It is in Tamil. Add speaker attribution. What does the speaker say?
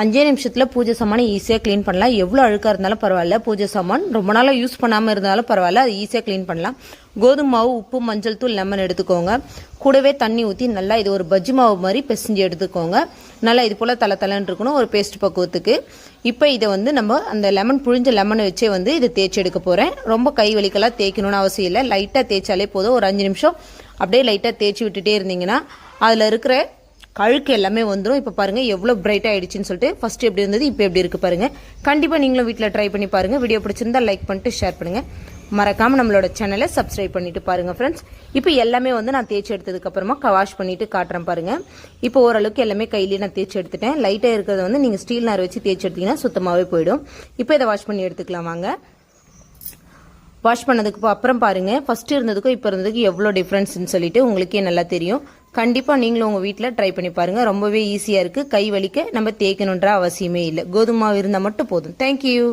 Speaker 1: அஞ்சே நிமிஷத்தில் பூஜை சாமானை ஈஸியாக க்ளீன் பண்ணலாம். எவ்வளோ அழுக்காக இருந்தாலும் பரவாயில்ல. பூஜை சாமான் ரொம்ப நாளாக யூஸ் பண்ணாமல் இருந்தாலும் பரவாயில்ல. அது ஈஸியாக க்ளீன் பண்ணலாம். கோதுமை மாவு உப்பு மஞ்சள் தூள் லெமன் எடுத்துக்கோங்க. கூடவே தண்ணி ஊற்றி நல்லா இது ஒரு பஜ்ஜி மாவு மாதிரி பிசைஞ்சு எடுத்துக்கோங்க. நல்லா இது போல் தலை தலைன்னு இருக்கணும். ஒரு பேஸ்ட் பக்குவத்துக்கு. இப்போ இதை வந்து நம்ம அந்த லெமன் புழிஞ்ச லெமனை வச்சே வந்து இதை தேய்ச்சி எடுக்க போகிறேன் ரொம்ப கை வலிக்கெல்லாம் தேய்க்கணும்னு அவசியம் இல்லை. லைட்டாக தேய்ச்சாலே போதும். ஒரு அஞ்சு நிமிஷம் அப்படியே லைட்டாக தேய்ச்சி விட்டுட்டே இருந்தீங்கன்னா அதில் இருக்கிற கழுக்கு எல்லாமே வந்துடும் இப்போ பாருங்கள் எவ்வளோ பிரைட் ஆகிடுச்சின்னு சொல்லிட்டு ஃபஸ்ட்டு எப்படி இருந்தது இப்போ எப்படி இருக்குது பாருங்கள் கண்டிப்பாக நீங்களும் வீட்டில் ட்ரை பண்ணி பாருங்கள் வீடியோ பிடிச்சிருந்தா லைக் பண்ணிட்டு ஷேர் பண்ணுங்கள் மறக்காமல் நம்மளோட சேனலை சப்ஸ்கிரைப் பண்ணிட்டு பாருங்கள் ஃப்ரெண்ட்ஸ் இப்போ எல்லாமே வந்து நான் தேய்ச்சி எடுத்ததுக்கப்புறமா வாஷ் பண்ணிவிட்டு காட்டுறேன் பாருங்கள் இப்போ ஓரளவுக்கு எல்லாமே கையிலேயே நான் தேய்ச்சி எடுத்துட்டேன். லைட்டாக இருக்கிறத வந்து நீங்கள் ஸ்டீல் நார் வச்சு தேய்ச்சி எடுத்தீங்கன்னா சுத்தமாகவே போயிடும். இப்போ இதை வாஷ் பண்ணி எடுத்துக்கலாம் வாங்க. வாஷ் பண்ணதுக்கு அப்புறம் பாருங்கள் ஃபஸ்ட்டு இருந்ததுக்கும் இப்போ இருந்ததுக்கு எவ்வளோ டிஃப்ரென்ஸ்னு சொல்லிட்டு உங்களுக்கே நல்லா தெரியும். கண்டிப்பாக நீங்களும் உங்கள் வீட்டில் ட்ரை பண்ணி பாருங்கள் ரொம்பவே ஈஸியாக இருக்குது கை வலிக்க நம்ம தேய்க்கணுன்ற அவசியமே இல்லை. கோதுமை இருந்தால் மட்டும் போதும். தேங்க்யூ